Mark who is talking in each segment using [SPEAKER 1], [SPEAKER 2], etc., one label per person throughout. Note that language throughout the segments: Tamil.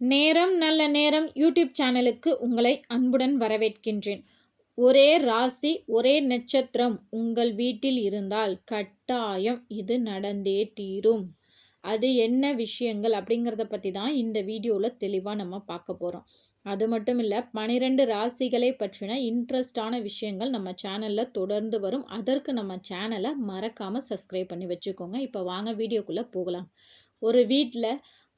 [SPEAKER 1] நேரம் நல்ல நேரம் யூடியூப் சேனலுக்கு உங்களை அன்புடன் வரவேற்கின்றேன். ஒரே ராசி ஒரே நட்சத்திரம் உங்கள் வீட்டில் இருந்தால் கட்டாயம் இது நடந்தே தீரும். அது என்ன விஷயங்கள் அப்படிங்கிறத பற்றி தான் இந்த வீடியோவில் தெளிவாக நம்ம பார்க்க போகிறோம் அது மட்டும் இல்லை பனிரெண்டு ராசிகளை பற்றின இன்ட்ரெஸ்டான விஷயங்கள் நம்ம சேனலில் தொடர்ந்து வரும். அதற்கு நம்ம சேனலை மறக்காமல் சப்ஸ்கிரைப் பண்ணி வச்சுக்கோங்க. இப்போ வாங்க வீடியோக்குள்ளே போகலாம். ஒரு வீட்டில்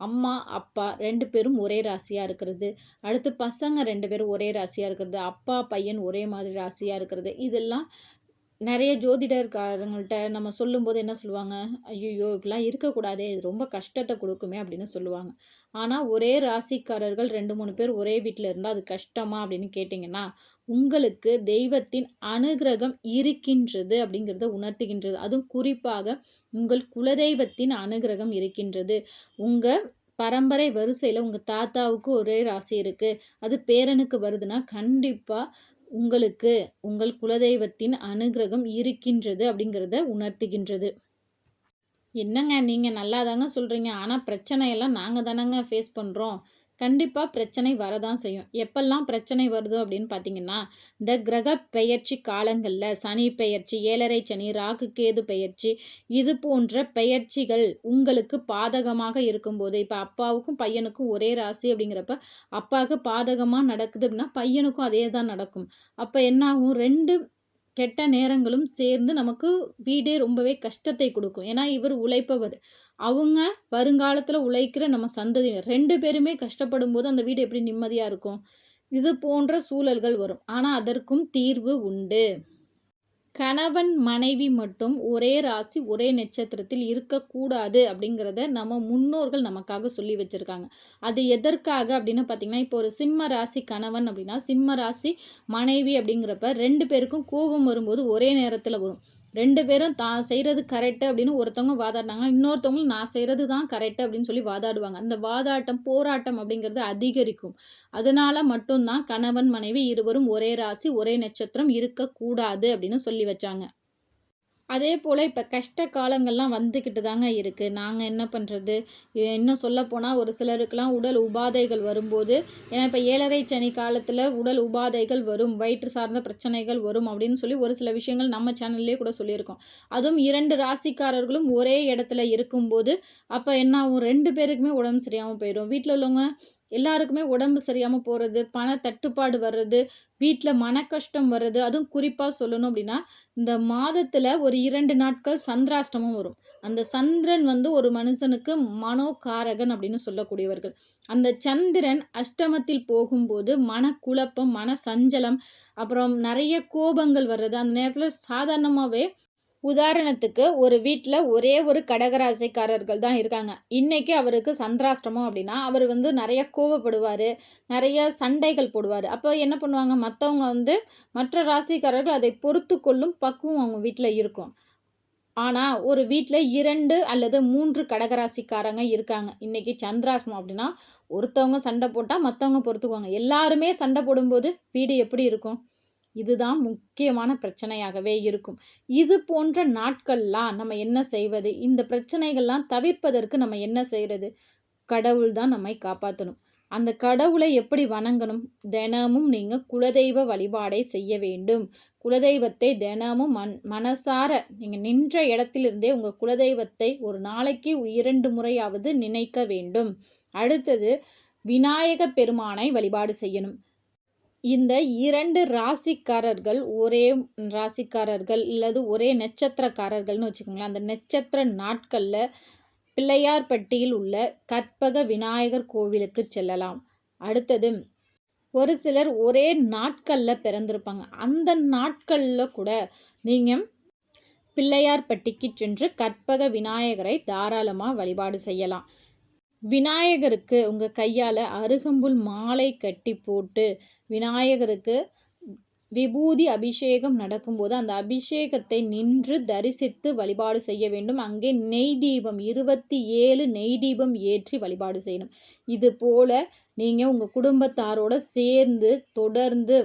[SPEAKER 1] அம்மா அப்பா ரெண்டு பேரும் ஒரே ராசியாக இருக்கிறது. அடுத்து பசங்க ரெண்டு பேரும் ஒரே ராசியாக இருக்கிறது. அப்பா பையன் ஒரே மாதிரி ராசியாக இருக்கிறது. இதெல்லாம் நிறைய ஜோதிடர்காரங்கள்ட்ட நம்ம சொல்லும்போது என்ன சொல்லுவாங்க? ஐயோ இப்படிலாம் இருக்கக்கூடாதே இது ரொம்ப கஷ்டத்தை கொடுக்குமே அப்படின்னு சொல்லுவாங்க. ஆனால் ஒரே ராசிக்காரர்கள் ரெண்டு மூணு பேர் ஒரே வீட்டில் இருந்தால் அது கஷ்டமா அப்படின்னு கேட்டிங்கன்னா உங்களுக்கு தெய்வத்தின் அனுகிரகம் இருக்கின்றது அப்படிங்கிறத உணர்த்துகின்றது. அதுவும் குறிப்பாக உங்கள் குலதெய்வத்தின் அனுகிரகம் இருக்கின்றது. உங்கள் பரம்பரை வரிசையில் உங்கள் தாத்தாவுக்கு ஒரே ராசி இருக்குது அது பேரனுக்கு வருதுன்னா கண்டிப்பாக உங்களுக்கு உங்கள் குலதெய்வத்தின் அனுகிரகம் இருக்கின்றது அப்படிங்கிறத உணர்த்துகின்றது. என்னங்க நீங்கள் நல்லா தாங்க சொல்கிறீங்க ஆனால் பிரச்சனையெல்லாம் நாங்கள் தானங்க ஃபேஸ் பண்ணுறோம் கண்டிப்பாக பிரச்சனை வரதான் செய்யும். எப்பெல்லாம் பிரச்சனை வருது அப்படின்னு பார்த்தீங்கன்னா இந்த கிரக பெயர்ச்சி காலங்களில் சனி பெயர்ச்சி ஏழரை சனி ராகு கேது பெயர்ச்சி இது போன்ற பெயர்ச்சிகள் உங்களுக்கு பாதகமாக இருக்கும்போது இப்போ அப்பாவுக்கும் பையனுக்கும் ஒரே ராசி அப்படிங்கிறப்ப அப்பாவுக்கு பாதகமாக நடக்குது அப்படின்னா பையனுக்கும் அதே தான் நடக்கும். அப்போ என்னாகும்? ரெண்டு கெட்ட நேரங்களும் சேர்ந்து நமக்கு வீடே ரொம்பவே கஷ்டத்தை கொடுக்கும். ஏன்னா இவர் உழைப்பவர். அவங்க வருங்காலத்தில் உழைக்கிற நம்ம சந்ததியினர். ரெண்டு பேருமே கஷ்டப்படும் போது அந்த வீடு எப்படி நிம்மதியாக இருக்கும்? இது போன்ற சூழல்கள் வரும். ஆனால் அதற்கும் தீர்வு உண்டு. கணவன் மனைவி மட்டும் ஒரே ராசி ஒரே நட்சத்திரத்தில் இருக்கக்கூடாது அப்படிங்கிறத நம்ம முன்னோர்கள் நமக்காக சொல்லி வச்சுருக்காங்க. அது எதற்காக அப்படின்னு பார்த்தீங்கன்னா இப்போ ஒரு சிம்ம ராசி கணவன் அப்படின்னா சிம்ம ராசி மனைவி அப்படிங்கிறப்ப ரெண்டு பேருக்கும் கோபம் வரும்போது ஒரே நேரத்தில் வரும். ரெண்டு பேரும் தான் செய்கிறது கரெக்டு அப்படின்னு ஒருத்தவங்க வாதாடினாங்க இன்னொருத்தவங்களும் நான் செய்கிறது தான் கரெக்டு அப்படின்னு சொல்லி வாதாடுவாங்க. அந்த வாதாட்டம் போராட்டம் அப்படிங்கிறது அதிகரிக்கும். அதனால மட்டும்தான் கணவன் மனைவி இருவரும் ஒரே ராசி ஒரே நட்சத்திரம் இருக்கக்கூடாது அப்படின்னு சொல்லி வச்சாங்க. அதே போல் இப்போ கஷ்ட காலங்கள்லாம் வந்துக்கிட்டு தாங்க இருக்குது நாங்கள் என்ன பண்ணுறது இன்னும் சொல்லப்போனால் ஒரு சிலருக்கெலாம் உடல் உபாதைகள் வரும்போது ஏன்னா இப்போ ஏழரை சனி காலத்தில் உடல் உபாதைகள் வரும் வயிற்று சார்ந்த பிரச்சனைகள் வரும் அப்படின்னு சொல்லி ஒரு சில விஷயங்கள் நம்ம சேனல்லே கூட சொல்லியிருக்கோம். அதுவும் இரண்டு ராசிக்காரர்களும் ஒரே இடத்துல இருக்கும்போது அப்போ என்ன ஆகும்? ரெண்டு பேருக்குமே உடம்பு சரியாகவும் போயிடும் வீட்டில் உள்ளவங்க எல்லாருக்குமே உடம்பு சரியாமல் போகிறது பண தட்டுப்பாடு வர்றது வீட்டில் மன கஷ்டம் வர்றது அதுவும் குறிப்பாக சொல்லணும் அப்படின்னா இந்த மாதத்தில் ஒரு இரண்டு நாட்கள் சந்திராஷ்டமம் வரும். அந்த சந்திரன் வந்து ஒரு மனுஷனுக்கு மனோகாரகன் அப்படின்னு சொல்லக்கூடியவர்கள். அந்த சந்திரன் அஷ்டமத்தில் போகும்போது மனக்குழப்பம் மன சஞ்சலம் அப்புறம் நிறைய கோபங்கள் வர்றது. அந்த நேரத்தில் சாதாரணமாகவே உதாரணத்துக்கு ஒரு வீட்டில் ஒரே ஒரு கடகராசிக்காரர்கள் தான் இருக்காங்க. இன்றைக்கி அவருக்கு சந்திராஷ்டமம் அப்படின்னா அவர் வந்து நிறைய கோவப்படுவார் நிறைய சண்டைகள் போடுவார். அப்போ என்ன பண்ணுவாங்க? மற்றவங்க வந்து மற்ற ராசிக்காரர்கள் அதை பொறுத்து கொள்ளும் பக்குவம் அவங்க வீட்டில் இருக்கும். ஆனால் ஒரு வீட்டில் இரண்டு அல்லது மூன்று கடகராசிக்காரங்க இருக்காங்க. இன்றைக்கி சந்திராஷ்டமம் அப்படின்னா ஒருத்தவங்க சண்டை போட்டால் மற்றவங்க பொறுத்துக்குவாங்க. எல்லாருமே சண்டை போடும்போது வீடு எப்படி இருக்கும்? இதுதான் முக்கியமான பிரச்சனையாகவே இருக்கும். இது போன்ற நாட்கள்லாம் நம்ம என்ன செய்வது? இந்த பிரச்சனைகள்லாம் தவிர்ப்பதற்கு நம்ம என்ன செய்கிறது கடவுள் தான் நம்மை காப்பாற்றணும் அந்த கடவுளை எப்படி வணங்கணும்? தினமும் நீங்கள் குலதெய்வ வழிபாடை செய்ய வேண்டும். குலதெய்வத்தை தினமும் மண் மனசார நீங்கள் நின்ற இடத்திலிருந்தே உங்கள் குலதெய்வத்தை ஒரு நாளைக்கு இரண்டு முறையாவது நினைக்க வேண்டும். அடுத்தது விநாயக பெருமானை வழிபாடு செய்யணும். இந்த இரண்டு ராசிக்காரர்கள் ஒரே ராசிக்காரர்கள் இல்லது ஒரே நட்சத்திரக்காரர்கள்னு வச்சுக்கோங்களேன். அந்த நட்சத்திர நாட்களில் பிள்ளையார்பட்டியில் உள்ள கற்பக விநாயகர் கோவிலுக்கு செல்லலாம். அடுத்தது ஒரு சிலர் ஒரே நாட்களில் பிறந்திருப்பாங்க. அந்த நாட்களில் கூட நீங்கள் பிள்ளையார்பட்டிக்கு சென்று கற்பக விநாயகரை தாராளமாக வழிபாடு செய்யலாம். விநாயகருக்கு உங்கள் கையால் அருகம்புல் மாலை கட்டி போட்டு விநாயகருக்கு விபூதி அபிஷேகம் நடக்கும்போது அந்த அபிஷேகத்தை நின்று தரிசித்து வழிபாடு செய்ய வேண்டும். அங்கே நெய் தீபம் இருபத்தி ஏழு நெய் தீபம் ஏற்றி வழிபாடு செய்யணும். இது போல் நீங்கள் உங்கள் குடும்பத்தாரோட சேர்ந்து தொடர்ந்து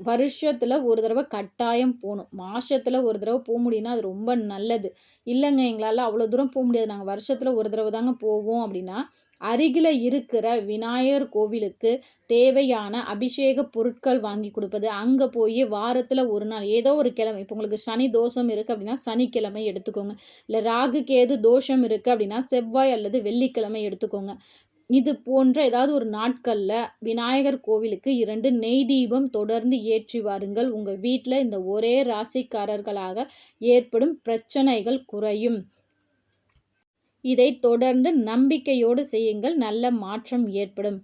[SPEAKER 1] வருஷத்தில் ஒரு தடவை கட்டாயம் போகணும் மாதத்தில் ஒரு தடவை போக முடியும்னா அது ரொம்ப நல்லது. இல்லைங்க எங்களால் அவ்வளோ தூரம் போக முடியாது. நாங்கள் வருஷத்தில் ஒரு தடவை தாங்க போவோம் அப்படின்னா அருகில் இருக்கிற விநாயகர் கோவிலுக்கு தேவையான அபிஷேக பொருட்கள் வாங்கி கொடுப்பது அங்கே போய் வாரத்தில் ஒரு நாள் ஏதோ ஒரு கிழமை இப்போ உங்களுக்கு சனி தோஷம் இருக்குது அப்படின்னா சனிக்கிழமை எடுத்துக்கோங்க. இல்லை ராகு கேது தோஷம் இருக்குது அப்படின்னா செவ்வாய் அல்லது வெள்ளிக்கிழமை எடுத்துக்கோங்க. இது போன்ற ஏதாவது ஒரு நாட்களில் விநாயகர் கோவிலுக்கு இரண்டு நெய் தீபம் தொடர்ந்து ஏற்றி வாருங்கள். உங்கள் வீட்டில் இந்த ஒரே ராசிக்காரர்களாக ஏற்படும் பிரச்சனைகள் குறையும். இதை தொடர்ந்து நம்பிக்கையோடு செய்யுங்கள். நல்ல மாற்றம் ஏற்படும்.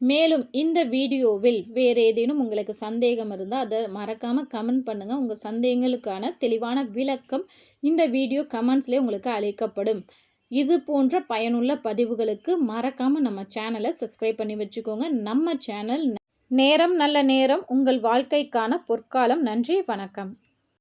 [SPEAKER 1] மேலும் இந்த வீடியோவில் வேறு ஏதேனும் உங்களுக்கு சந்தேகம் இருந்தால் அதை மறக்காமல் கமெண்ட் பண்ணுங்கள் உங்கள் சந்தேகங்களுக்கான தெளிவான விளக்கம் இந்த வீடியோ கமெண்ட்ஸ்லேயே உங்களுக்கு அளிக்கப்படும். இது போன்ற பயனுள்ள பதிவுகளுக்கு மறக்காமல் நம்ம சேனலை சப்ஸ்கிரைப் பண்ணி வச்சுக்கோங்க. நம்ம சேனல் நேரம் நல்ல நேரம் உங்கள் வாழ்க்கைக்கான பொற்காலம். நன்றி வணக்கம்.